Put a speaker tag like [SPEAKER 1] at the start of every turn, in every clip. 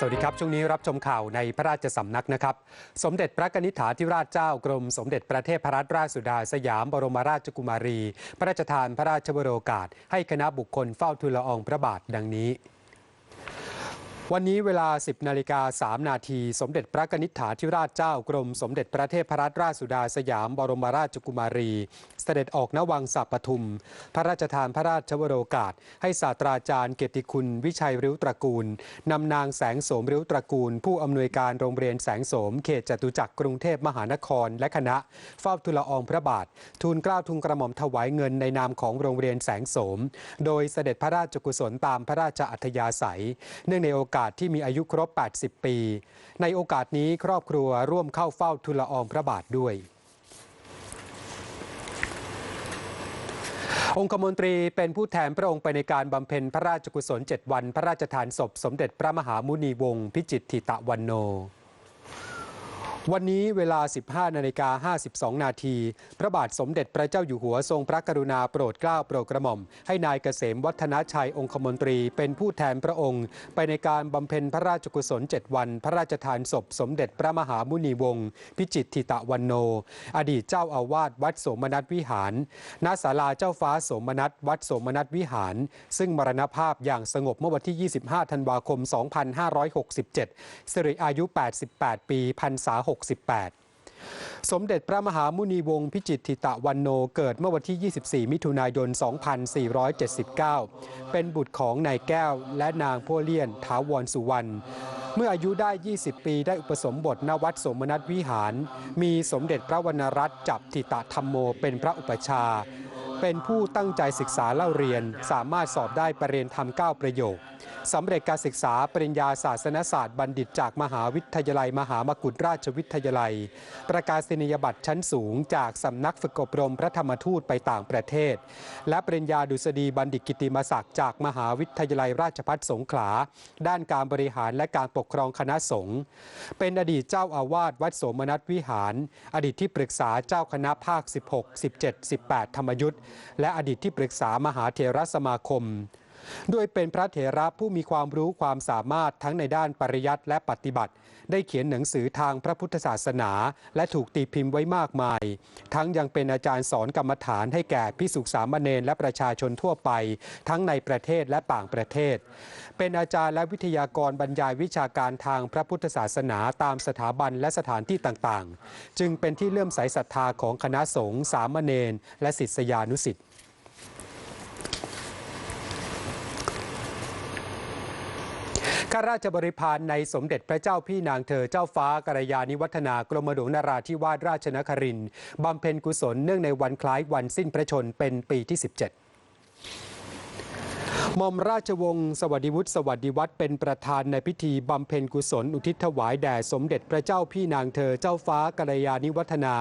[SPEAKER 1] สวัสดีครับ ช่วงนี้รับชมข่าวในพระราชสำนักนะครับ สมเด็จพระกนิษฐาธิราชเจ้ากรม สมเด็จพระเทพรัตนราชสุดาสยามบรมราชกุมารี พระราชทานพระราชบรโอกาส ให้คณะบุคคลเฝ้าทูลละอองพระบาทดังนี้ วันนี้เวลา 10นาฬิกา3นาทีสมเด็จพระกนิษฐาธิราชเจ้ากรม สมเด็จพระเทพรัตนราชสุดาสยามบรมราชกุมารี เสด็จออกนวังสัปทุม พระราชทานพระราชวโรกาส ให้ศาสตราจารย์เกียรติคุณวิชัยริ้วตระกูลนำนางแสงโสมริ้วตระกูล ผู้อำนวยการโรงเรียนแสงโสมเขตจตุจักรกรุงเทพมหานครและคณะเฝ้าทูลอองพระบาท ทูลเกล้าทูลกระหม่อมถวายเงินในนามของโรงเรียนแสงโสม โดยเสด็จพระราชกุศลตามพระราชอัธยาศัย เนื่องในโอกาสที่มีอายุครบ 80 ปี ในโอกาสนี้ครอบครัวร่วมเข้าเฝ้าทูลละอองพระบาทด้วยองคมนตรีเป็นผู้แทนพระองค์ไปในการบำเพ็ญพระราชกุศล 7 วัน พระราชทานศพ สมเด็จพระมหามุนีวงศ์พิจิตรทิตะวันโน วันนี้เวลา 15 นาฬิกา 52 นาที พระบาทสมเด็จพระเจ้าอยู่หัวทรงพระกรุณาโปรดเกล้าโปรดกระหม่อม ให้นายเกษมวัฒนชัยองคมนตรีเป็นผู้แทนพระองค์ ไปในการบำเพ็ญพระราชกุศล 7 วัน พระราชทานศพสมเด็จพระมหามุนีวงศ์พิจิตรทิตะวันโน อดีตเจ้าอาวาสวัดโสมนัสวิหาร ณ ศาลาเจ้าฟ้าโสมนัสวัดโสมนัสวิหาร ซึ่งมรณภาพอย่างสงบเมื่อวันที่ 25 ธันวาคม 2567 สิริอายุ 88 ปีพรรษา68 สมเด็จพระมหามุนีวงศ์พิจิตรทิตะวันโนเกิดเมื่อวันที่ 24 มิถุนายน 2479 เป็นบุตรของนายแก้วและนางพ่วเลียนถาวรสุวรรณเมื่ออายุได้ 20 ปี ได้อุปสมบทณวัดสมนัตวิหาร มีสมเด็จพระวรรณรัตน์จับทิตะธรรมโมเป็นพระอุปชา เป็นผู้ตั้งใจศึกษาเล่าเรียน สามารถสอบได้ประเรียนธรรม9ประโยคสำเร็จการศึกษาปริญญาศาสนศาสตร์บัณฑิตจากมหาวิทยาลัย มหามกุฏราชวิทยาลัย ประกาศนียบัตรชั้นสูง จากสำนักฝึกอบรมพระธรรมทูตไปต่างประเทศ และปริญญาดุษฎีบัณฑิตกิติมศักดิ์จากมหาวิทยาลัยราชภัฏสงขลา ด้านการบริหารและการปกครองคณะสงฆ์เป็นอดีตเจ้าอาวาสวัดโสมนัสวิหาร อดีตที่ปรึกษาเจ้าคณะภาค 16 17 18 ธรรมยุทธ์และอดีตที่ปรึกษามหาเทรสมาคม โดยเป็นพระเถระผู้มีความรู้ความสามารถทั้งในด้านปริยัติและปฏิบัติ ได้เขียนหนังสือทางพระพุทธศาสนา และถูกตีพิมพ์ไว้มากมาย ทั้งยังเป็นอาจารย์สอนกรรมฐานให้แก่พิสุสามเณรและประชาชนทั่วไป ทั้งในประเทศและต่างประเทศ เป็นอาจารย์และวิทยากรบรรยายวิชาการทางพระพุทธศาสนาตามสถาบันและสถานที่ต่างๆ จึงเป็นที่เลื่อมใสศรัทธาของคณะสงฆ์สามเณรและศิษยานุศิษย์ ข้าราชบริพารในสมเด็จพระเจ้าพี่นางเธอเจ้าฟ้ากัลยาณิวัฒนากรมหลวงนาราธิวาสราชนครินบำเพ็ญกุศลเนื่องในวันคล้ายวันสิ้นพระชนเป็นปีที่ 17มอมราชวงศ์สวัสดิวุฒิสวัสดิวัฒน์เป็นประธานในพิธีบำเพ็ญกุศล อุทิศถวายแด่สมเด็จพระเจ้าพี่นางเธอเจ้าฟ้ากัลยาณิวัฒนา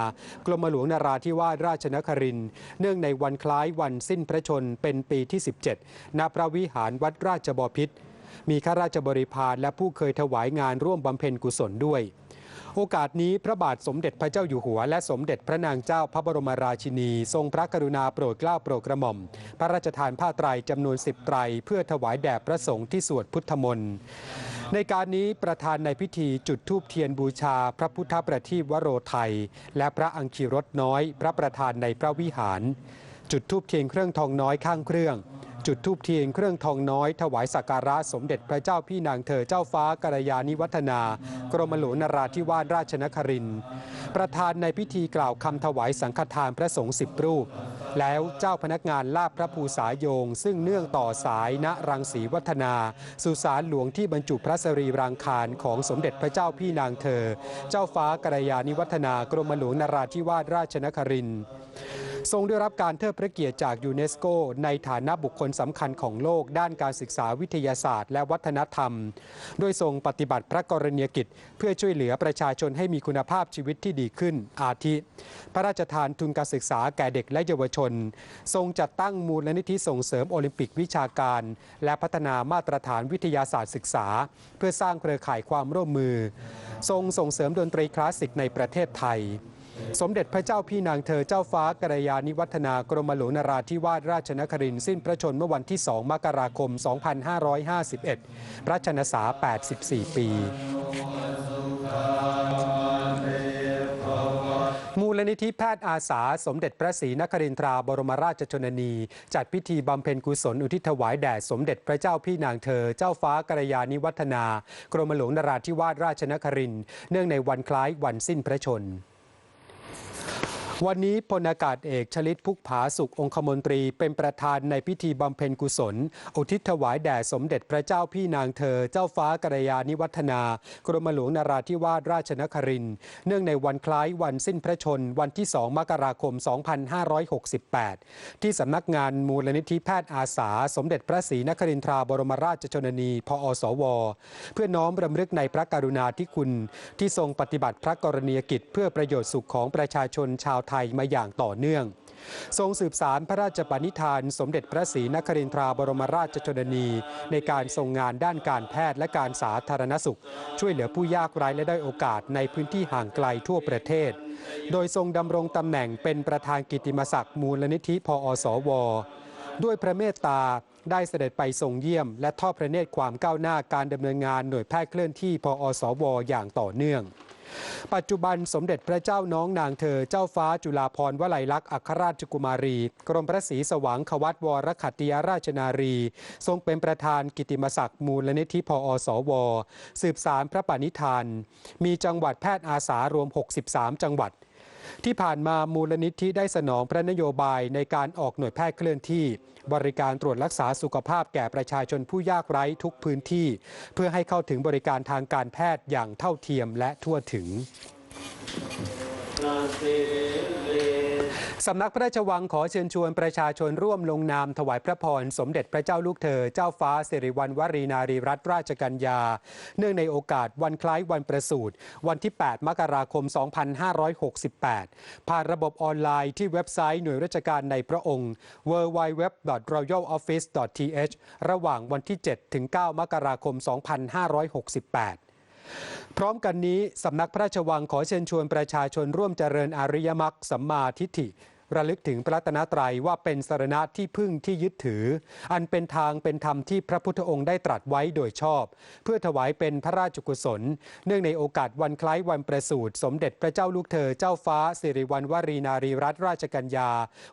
[SPEAKER 1] กรมหลวงนาราธิวาสราชนครินเนื่องในวันคล้ายวันสิ้นพระชนเป็นปีที่ 17ณพระวิหารวัดราชบพิตร มีข้าราชบริพารและผู้เคยถวายงานร่วมบำเพ็ญกุศลด้วย โอกาสนี้พระบาทสมเด็จพระเจ้าอยู่หัว และสมเด็จพระนางเจ้าพระบรมราชินี ทรงพระกรุณาโปรดเกล้าโปรดกระหม่อม พระราชทานผ้าไตรจำนวนสิบไตร เพื่อถวายแด่พระสงฆ์ที่สวดพุทธมนต์ในการนี้ประธานในพิธีจุดธูปเทียนบูชา พระพุทธประทีปวโรไทย และพระอังคีรถน้อย พระประธานในพระวิหาร จุดธูปเทียนเครื่องทองน้อยข้างเครื่อง จุดธูปเทียนเครื่องทองน้อย ถวายสักการะสมเด็จพระเจ้าพี่นางเธอเจ้าฟ้ากัลยาณิวัฒนา กรมหลวงนราธิวาสราชนครินประธานในพิธีกล่าวคำถวายสังฆทานพระสงฆ์สิบรูป แล้วเจ้าพนักงานลาบพระภูษาโยง ซึ่งเนื่องต่อสายณรังสีวัฒนา สุสานหลวงที่บรรจุพระสรีรางคารของสมเด็จพระเจ้าพี่นางเธอ เจ้าฟ้ากัลยาณิวัฒนากรมหลวงนราธิวาสราชนคริน ทรงได้รับการเทิดพระเกียรติจากยูเนสโก ในฐานะบุคคลสำคัญของโลกด้านการศึกษาวิทยาศาสตร์ และวัฒนธรรม โดยทรงปฏิบัติพระกรณียกิจ เพื่อช่วยเหลือประชาชนให้มีคุณภาพชีวิตที่ดีขึ้น อาทิ พระราชทานทุนการศึกษาแก่เด็กและเยาวชน ทรงจัดตั้งมูลนิธิส่งเสริมโอลิมปิกวิชาการ และพัฒนามาตรฐานวิทยาศาสตร์ศึกษา เพื่อสร้างเครือข่ายความร่วมมือ ทรงส่งเสริมดนตรีคลาสสิกในประเทศไทย สมเด็จพระเจ้าพี่นางเธอเจ้าฟ้ากรยานิวัฒนากรมหลวงนราธิวาสราชนครินทร์สิ้นพระชนม์เมื่อวันที่ 2 มกราคม 2551 พระชนษา 84 ปีมูลนิธิแพทย์อาสา สมเด็จพระศรีนครินทราบรมราชชนนี จัดพิธีบำเพ็ญกุศลอุทิศถวายแด่สมเด็จพระเจ้าพี่นางเธอ เจ้าฟ้ากรยานิวัฒนา กรมหลวงนราธิวาสราชนครินทร์เนื่องในวันคล้ายวันสิ้นพระชนม์ วันนี้พลอากาศเอกชลิตพุกผาสุของคมนตรีเป็นประธานในพิธีบำเพ็ญกุศล อุทิศถวายแด่สมเด็จพระเจ้าพี่นางเธอ เจ้าฟ้ากรยานิวัฒนา กรมหลวงนราธิวาสราชนครินเนื่องในวันคล้ายวันสิ้นพระชน วันที่ 2 มกราคม 2568 ที่สำนักงานมูลนิธิแพทย์อาสา สมเด็จพระศรีนครินทราบรมราชชนนี พอสว เพื่อน้อมรำลึกในพระกรุณาธิคุณ ที่ทรงปฏิบัติพระกรณียกิจเพื่อประโยชน์สุขของประชาชนชาวไทยมาอย่างต่อเนื่อง ทรงสืบสารพระราชปณิธาน สมเด็จพระศรีนครินทราบรมราชชนนี ในการทรงงานด้านการแพทย์และการสาธารณสุข ช่วยเหลือผู้ยากไร้และได้โอกาสในพื้นที่ห่างไกลทั่วประเทศ โดยทรงดำรงตำแหน่งเป็นประธานกิตติมศักดิ์มูลนิธิพอสว ด้วยพระเมตตาได้เสด็จไปทรงเยี่ยม และทอดพระเนตรความก้าวหน้าการดำเนินงานหน่วยแพทย์เคลื่อนที่พอสว อย่างต่อเนื่อง ปัจจุบันสมเด็จพระเจ้าน้องนางเธอเจ้าฟ้าจุฬาภรณ์วลัยลักษณ์อัครราชกุมารี กรมพระศรีสว่างขวัตวรขัตติยราชนารี ทรงเป็นประธานกิติมศักดิ์มูลนิธิพอสว สืบสารพระปณิธาน มีจังหวัดแพทย์อาสารวม 63 จังหวัด ที่ผ่านมามูลนิธิได้สนองพระนโยบายในการออกหน่วยแพทย์เคลื่อนที่ บริการตรวจรักษาสุขภาพแก่ประชาชนผู้ยากไร้ทุกพื้นที่ เพื่อให้เข้าถึงบริการทางการแพทย์อย่างเท่าเทียมและทั่วถึง สำนักพระราชวังขอเชิญชวนประชาชนร่วมลงนามถวายพระพร สมเด็จพระเจ้าลูกเธอ เจ้าฟ้าสิริวัณวรีนารีรัตนราชกัญญา เนื่องในโอกาสวันคล้ายวันประสูติวันที่ 8 มกราคม 2568 ผ่านระบบออนไลน์ที่เว็บไซต์หน่วยราชการในพระองค์ www.royaloffice.th ระหว่างวันที่ 7 ถึง 9 มกราคม 2568 พร้อมกันนี้สำนักพระราชวังขอเชิญชวนประชาชนร่วมเจริญอริยมรรคสัมมาทิฏฐิ ระลึกถึงพระตนตรัยว่าเป็นสารณะที่พึ่งที่ยึดถือ อันเป็นทางเป็นธรรมที่พระพุทธองค์ได้ตรัสไว้โดยชอบ เพื่อถวายเป็นพระราชกุศล เนื่องในโอกาสวันคล้ายวันประสูติสมเด็จพระเจ้าลูกเธอเจ้าฟ้าสิริวัณวรีนารีรัตนราชกัญญา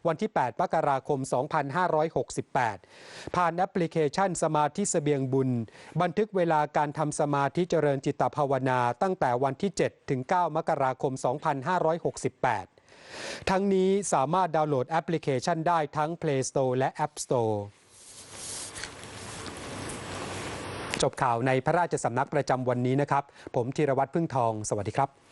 [SPEAKER 1] วันที่ 8 มกราคม 2568 ผ่านแอปพลิเคชันสมาธิเสบียงบุญ บันทึกเวลาการทำสมาธิเจริญจิตภาวนา ตั้งแต่วันที่ 7 ถึง 9 มกราคม 2568 ทั้งนี้สามารถดาวน์โหลดแอปพลิเคชันได้ทั้ง Play Store และ App Store จบข่าวในพระราชสำนักประจำวันนี้นะครับ ผมธีรวัตรพึ่งทอง สวัสดีครับ